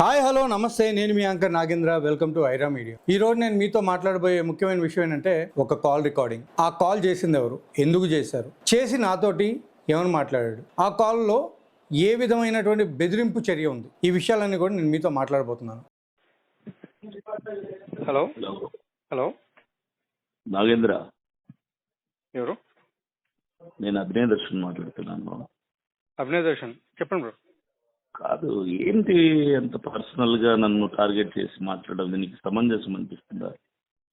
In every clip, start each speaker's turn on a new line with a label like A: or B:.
A: Hi hello నమస్తే. నేను మీ anchor Nagendra. Welcome to Aira media. ఈ రోజు నేను మీతో మాట్లాడబోయే ముఖ్యమైన విషయం ఏంటంటే ఒక కాల్ రికార్డింగ్. ఆ కాల్ చేసింది ఎవరు? ఎందుకు చేశారు? చేసి నాతోటి ఏమని మాట్లాడాడు? ఆ కాల్లో ఏ విధమైనటువంటి బెదిరింపు చర్య ఉంది? ఈ విషయాలన్నీ కూడా నేను మీతో మాట్లాడబోతున్నాను.
B: హలో?
C: హలో?
B: హలో?
C: నాగేంద్ర.
B: ఎవరు?
C: నేను అభినయ దర్శన్ మాట్లాడుతున్నాను.
B: అభినయ్ దర్శన్. చెప్పండి బ్రో.
C: కాదు ఏంటి అంత పర్సనల్గా నన్ను టార్గెట్ చేసి మాట్లాడడం? నీకు సమంజసం అనిపిస్తుందా?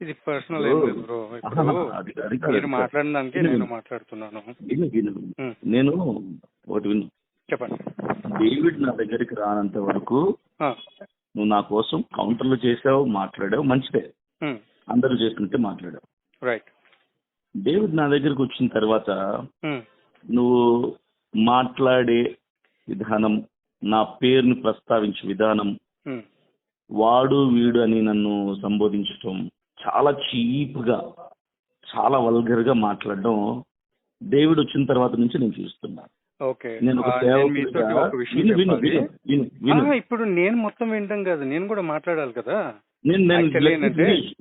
B: ఇది పర్సనల్ బ్రో.
C: అది
B: మీరు దానికి నేను. మాట్లాడుతున్నాను.
C: నేను ఒకటి విను.
B: చెప్పండి.
C: డేవిడ్ నా దగ్గరికి రానంత వరకు నువ్వు నా కోసం కౌంటర్లు చేసావు మాట్లాడావు మంచిదే. అందరూ చేసినట్టే మాట్లాడావు.
B: రైట్.
C: డేవిడ్ నా దగ్గరికి వచ్చిన తర్వాత నువ్వు మాట్లాడే విధానం నా పేరుని ప్రస్తావించే విధానం వాడు వీడు అని నన్ను సంబోధించటం చాలా చీప్గా చాలా వల్గర్గా మాట్లాడడం డేవిడ్ వచ్చిన తర్వాత నుంచి నేను చూస్తున్నా.
B: ఓకే.
C: నేను ఒక
B: ఆ, నేను మీతో
C: సేవకుడిగా
B: ఒక విషయం
C: విను విను
B: చెప్పాలి.
C: విను విను విను.
B: ఆ, ఇప్పుడు నేను మొత్తం వింటాం కాదు నేను కూడా మాట్లాడాలి కదా?
C: నేను నేను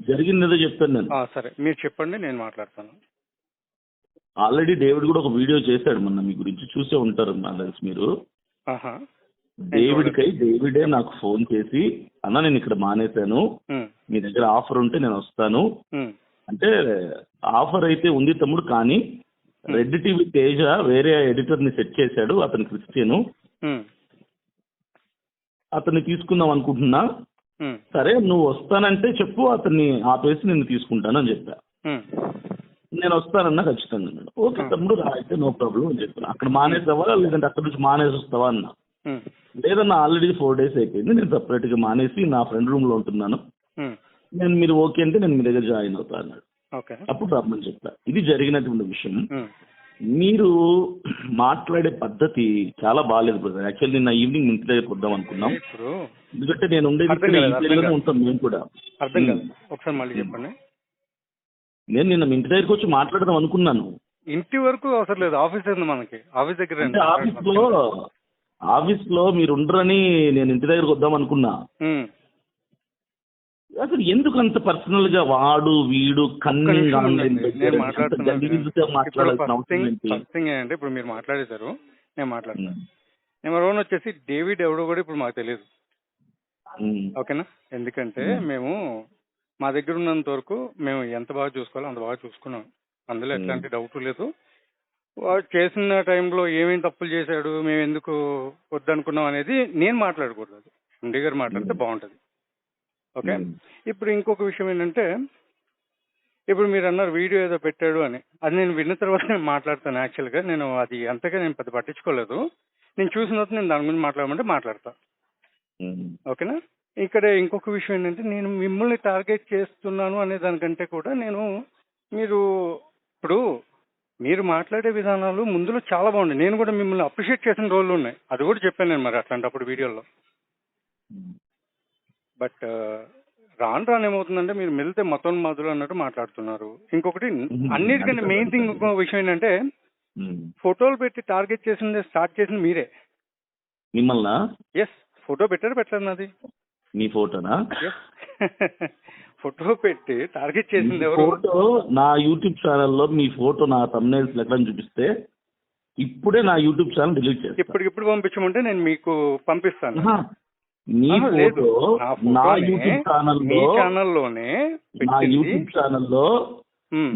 C: జరిగిందేదో చెప్తాను నేను.
B: సరే మీరు చెప్పండి నేను మాట్లాడతాను.
C: ఆల్రెడీ డేవిడ్ కూడా ఒక వీడియో చేశాడు మొన్న మీ గురించి చూసే ఉంటారు నాకు తెలిసి మీరు.
B: ఆహా
C: డేవిడ్ కై డేవిడే నాకు ఫోన్ చేసి అన్న నేను ఇక్కడ మానేశాను. మీ. దగ్గర ఆఫర్ ఉంటే నేను వస్తాను. అంటే ఆఫర్ అయితే ఉంది తమ్ముడు కానీ రెడ్ టీవీ తేజ వేరే ఎడిటర్ని సెట్ చేశాడు అతను క్రిస్టియన్. అతన్ని తీసుకుందాం అనుకుంటున్నా. సరే నువ్వు వస్తానంటే చెప్పు అతన్ని ఆపేసి నేను తీసుకుంటాను అని చెప్పా. నేను వస్తానన్నా ఖచ్చితంగా ఓకే తమ్ముడు రా అయితే నో ప్రాబ్లం అని చెప్పాను. అక్కడ మానేసావా? లేదంటే అక్కడ నుంచి మానేసి వస్తావా? అన్నా. లేదన్నా ఆల్రెడీ ఫోర్ డేస్ అయిపోయింది. నేను సపరేట్గా మానేసి నా ఫ్రెండ్ రూమ్లో ఉంటున్నాను.
B: ఉమ్,
C: నేను మీరు ఓకే అంటే నేను మీ దగ్గర జాయిన్ అవుతా అన్నాడు. అప్పుడు రమ్మని చెప్పా. ఇది జరిగినటువంటి విషయం.
B: ఉమ్,
C: మీరు మాట్లాడే పద్ధతి చాలా బాగాలేదు బ్రదర్ యాక్చువల్లీ నిన్న ఈవినింగ్ ఇంటి దగ్గరికి వద్దాం అనుకున్నాం. ఎందుకంటే నేను ఉండేది. ఉంటాం మేము కూడా.
B: అర్థం. కాదు ఒకసారి మళ్ళీ చెప్పండి.
C: నేను నిన్న ఇంటి దగ్గరికి వచ్చి మాట్లాడదాం అనుకున్నాను.
B: ఇంటి వరకు అవసరం లేదు. ఆఫీస్ ఉంది మనకి. ఆఫీస్ దగ్గర
C: ఆఫీస్లో ఆఫీస్లో మీరు ఉండరని నేను ఇంటి దగ్గరకు వద్దాం అనుకున్నా. అసలు ఎందుకు అంత పర్సనల్గా వాడు వీడు కన్నింగ్
B: మాట్లాడుతున్నాను ఇప్పుడు మీరు మాట్లాడేశారు నేను మాట్లాడతాను
C: ఉమ్.
B: నెంబర్ వన్ వచ్చేసి డేవిడ్ ఎవడో కూడా ఇప్పుడు మాకు తెలియదు. ఓకేనా ఎందుకంటే. మేము మా దగ్గర ఉన్నంత వరకు మేము ఎంత బాగా చూసుకోవాలో అంత బాగా చూసుకున్నాం అందులో. ఎట్లాంటి డౌట్ లేదు వాడు చేసిన టైంలో ఏమేమి తప్పులు చేశాడు మేము ఎందుకు వద్దనుకున్నాం అనేది నేను మాట్లాడకూడదు అది. ఎండి గారు మాట్లాడితే. బాగుంటది. ఓకే. ఇప్పుడు ఇంకొక విషయం ఏంటంటే ఇప్పుడు మీరు అన్నారు వీడియో ఏదో పెట్టాడు అని. అది నేను విన్న తర్వాత నేను మాట్లాడతాను యాక్చువల్గా నేను అది అంతగా నేను పెద్ద పట్టించుకోలేదు. నేను చూసిన తర్వాత నేను దాని గురించి మాట్లాడమంటే మాట్లాడతా. ఓకేనా? ఇక్కడ ఇంకొక విషయం ఏంటంటే నేను మిమ్మల్ని టార్గెట్ చేస్తున్నాను అనే దానికంటే కూడా నేను మీరు ఇప్పుడు మీరు మాట్లాడే విధానాలు ముందులో చాలా బాగుంది నేను కూడా మిమ్మల్ని అప్రిషియేట్ చేసిన రోజులు ఉన్నాయి. అది కూడా చెప్పాను నేను మరి అట్లాంటప్పుడు వీడియోలో. బట్ రాను రాను ఏమవుతుందంటే మీరు మెలితే మొత్తం మధులు అన్నట్టు మాట్లాడుతున్నారు. ఇంకొకటి అన్నిటికంటే మెయిన్ థింగ్ ఇంకో విషయం ఏంటంటే. ఫోటోలు పెట్టి టార్గెట్ చేసింది స్టార్ట్ చేసింది మీరే.
C: మిమ్మల్నా?
B: ఎస్ ఫోటో పెట్టారు పెట్టలేదు నాది?
C: మీ ఫోటోనా?
B: ఫోటో పెట్టి టార్గెట్ చేసింది ఎవరు?
C: ఫోటో నా యూట్యూబ్ ఛానల్లో మీ ఫోటో నా తమ్నేల్స్ ఎక్కడ చూపిస్తే ఇప్పుడే నా యూట్యూబ్ ఛానల్ డిలీట్ చేస్తా.
B: ఇప్పటికిప్పుడు పంపించమంటే నేను మీకు పంపిస్తాను.
C: మీ ఫోటో
B: నా
C: యూట్యూబ్ ఛానల్లో
B: ఛానల్లోనే
C: నా యూట్యూబ్ ఛానల్లో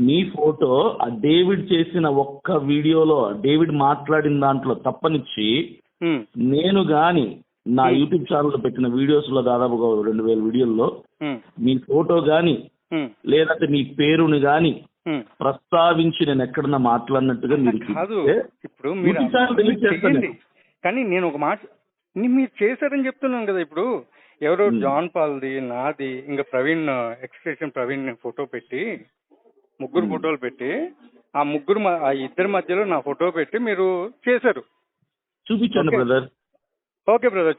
C: మీ ఫోటో ఆ డేవిడ్ చేసిన ఒక్క వీడియోలో డేవిడ్ మాట్లాడిన దాంట్లో తప్పనిచ్చి నేను గాని నా. యూట్యూబ్ ఛానల్లో పెట్టిన వీడియోస్లో దాదాపు ఒక రెండు వేల వీడియోల్లో మీ ఫోటో గాని లేదంటే మీ పేరుని గాని. ప్రస్తావించి నేను ఎక్కడన్నా మాట్లాడినట్టుగా మీరు
B: కాదు ఇప్పుడు మీరు. కానీ నేను ఒక మాట మీరు చేశారని చెప్తున్నాను కదా ఇప్పుడు ఎవరో. జాన్ పాల్ది నాది ఇంకా ప్రవీణ్ ఎక్స్ప్రెషన్ ప్రవీణ్ ఫోటో పెట్టి ముగ్గురు. ఫోటోలు పెట్టి ఆ ముగ్గురు ఆ ఇద్దరి మధ్యలో నా ఫోటో పెట్టి మీరు చేశారు
C: చూపించండి. బ్రదర్
B: ఓకే బ్రదర్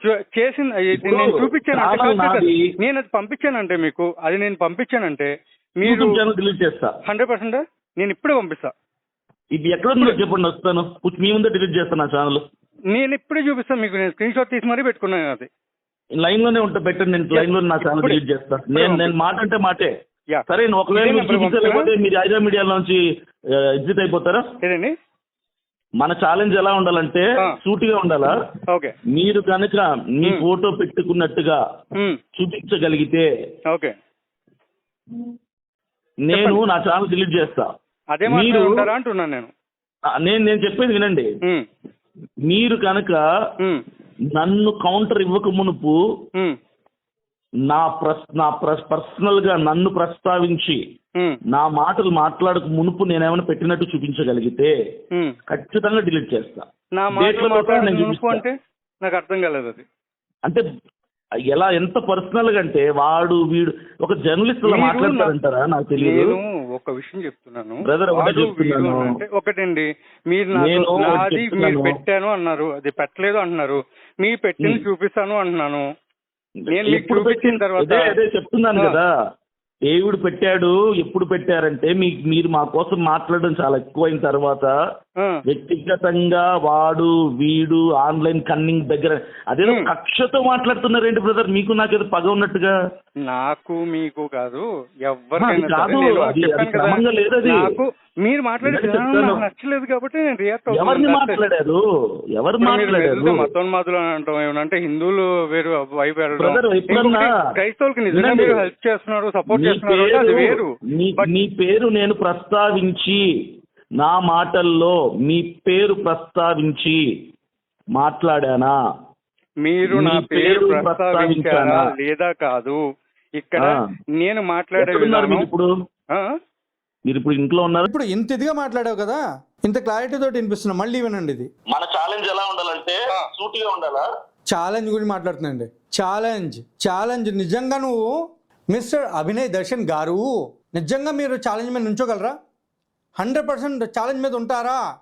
C: ఇప్పుడు
B: నేను చూపించాను. నేను అది పంపించానంటే మీకు అది నేను పంపించానంటే మీరు
C: డిలీట్ చేస్తా.
B: హండ్రెడ్ పర్సెంట్ నేను ఇప్పుడే పంపిస్తా.
C: ఇది ఎక్కడ ఉందో చెప్పండి వస్తాను. మీ ముందే డిలీట్ చేస్తాను నా ఛానల్
B: నేను ఇప్పుడే చూపిస్తాను మీకు నేను స్క్రీన్ షాట్ తీసి మరీ పెట్టుకున్నాను అది.
C: లైన్లోనే ఉంటా పెట్టండి నేను లైన్లో నా ఛానల్. డిలీట్ చేస్తాను నేను నేను మాట. అంటే మాటే సరే ఒకవేళ మీరు
B: నెంబర్
C: చూపించలేకపోతే మీరు ఐదా మీడియా నుంచి ఎగ్జిట్ అయిపోతారా?
B: ఏదండి?
C: మన ఛాలెంజ్ ఎలా ఉండాలంటే. సూటిగా ఉండాలా?
B: ఓకే.
C: మీరు కనుక మీ. Photo పెట్టుకున్నట్టుగా చూపించగలిగితే
B: okay.
C: నేను నా ఛానల్ డిలీట్ చేస్తా.
B: అదే
C: మీరు
B: అంటున్నాను నేను.
C: నేను నేను చెప్పేది వినండి. మీరు కనుక నన్ను కౌంటర్ ఇవ్వక మునుపు నా ప్రస్ నా ప్రస్ పర్సనల్గా నన్ను ప్రస్తావించి నా మాటలు మాట్లాడక మునుపు నేనేమైనా పెట్టినట్టు చూపించగలిగితే. ఖచ్చితంగా డిలీట్ చేస్తా
B: నా. అంటే నాకు అర్థం కాలేదు అది
C: అంటే ఎలా ఎంత పర్సనల్గా అంటే వాడు వీడు ఒక జర్నలిస్ట్
B: మీరు
C: మాట్లాడతారంటారా నాకు తెలియదు
B: నేను ఒక విషయం చెప్తున్నాను వాడు
C: చెప్తున్నాను.
B: ఒకటండి మీరు
C: నేను
B: నాది మీరు. పెట్టాను అన్నారు అది పెట్టలేదు అంటున్నారు మీ పెట్టింది. చూపిస్తాను అంటున్నాను నేను మీకు
C: ఎప్పుడు
B: చూపించిన
C: పెట్టిన
B: తర్వాత
C: అదే చెప్తున్నాను. కదా దేవుడు పెట్టాడు ఎప్పుడు పెట్టారంటే మీ మీరు మా కోసం మాట్లాడడం చాలా ఎక్కువైన తర్వాత వ్యక్తిగతంగా వాడు వీడు ఆన్లైన్ కన్నింగ్ దగ్గర అదేదో. కక్షతో మాట్లాడుతున్నారేంటి బ్రదర్? మీకు నాకేదో పగ ఉన్నట్టుగా.
B: నాకు మీకు కాదు ఎవరికైనా
C: కాదు,
B: సరే నేను
C: అది-
B: చెప్పాను
C: అది
B: కదా,
C: క్రమంగా లేదు అది.
B: నాకు మీరు మాట్లాడే. నాకు నచ్చలేదు కాబట్టి నేను రియాక్ట్
C: ఎవరిని మాట్లాడారు? ఎవరు మాట్లాడారు?
B: మతోన్మాదులు అంటాం ఏమనంటే హిందువులు వేరు వైపు క్రైస్తవులకి నిజంగా. మీరు హెల్ప్ చేస్తున్నారు సపోర్ట్ చేస్తున్నారు అది వేరు.
C: మీ పేరు నేను ప్రస్తావించి నా మాటల్లో మీ పేరు ప్రస్తావించి మాట్లాడానా?
B: మీరు నా పేరు
C: పేరు
B: ప్రస్తావించారా
C: ప్రస్తావించానా?
B: లేదా కాదు. ఇక్కడ. నేను మాట్లాడే
C: ఇప్పుడు
B: ఆ?
C: మీరు ఇప్పుడు ఇంట్లో ఉన్నారు?
A: ఇప్పుడు ఇంత ఇదిగా మాట్లాడావు కదా ఇంత క్లారిటీ తోటి వినిపిస్తున్నా మళ్ళీ వినండి ఇది.
C: మన ఛాలెంజ్ ఎలా ఉండాలంటే సూటిగా ఉండాలా?
A: ఛాలెంజ్ గురించి మాట్లాడుతున్నాండి ఛాలెంజ్ ఛాలెంజ్ నిజంగా నువ్వు మిస్టర్ అభినయ్ దర్శన్ గారు నిజంగా మీరు ఛాలెంజ్ మీద నుంచోగలరా? హండ్రెడ్ పర్సెంట్ ఛాలెంజ్ మీద ఉంటారా?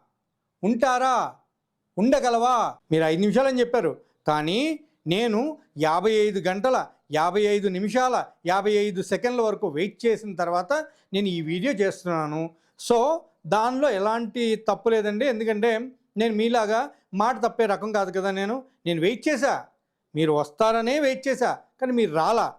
A: ఉంటారా? ఉండగలవా? మీరు ఐదు నిమిషాలు అని చెప్పారు. కానీ నేను యాభై ఐదు గంటల యాభై ఐదు నిమిషాల యాభై ఐదు సెకండ్ల వరకు వెయిట్ చేసిన తర్వాత నేను ఈ వీడియో చేస్తున్నాను. సో దానిలో ఎలాంటి తప్పు లేదండి. ఎందుకంటే నేను మీలాగా మాట తప్పే రకం కాదు కదా నేను. నేను వెయిట్ చేశా. మీరు వస్తారనే వెయిట్ చేశా. కానీ మీరు రాలా.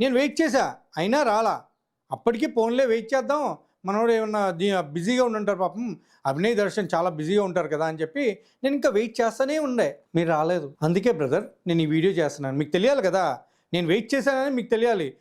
A: నేను వెయిట్ చేశా. అయినా రాలా. అప్పటికి ఫోన్లే వెయిట్ చేద్దాం. మనోడు ఏమన్నా బిజీగా ఉండుంటారు పాపం అభినయ్ దర్శన్ చాలా బిజీగా ఉంటారు కదా అని చెప్పి నేను ఇంకా వెయిట్ చేస్తూనే ఉండే. మీరు రాలేదు. అందుకే బ్రదర్ నేను ఈ వీడియో చేస్తున్నాను. మీకు తెలియాలి కదా? నేను వెయిట్ చేశానని మీకు తెలియాలి.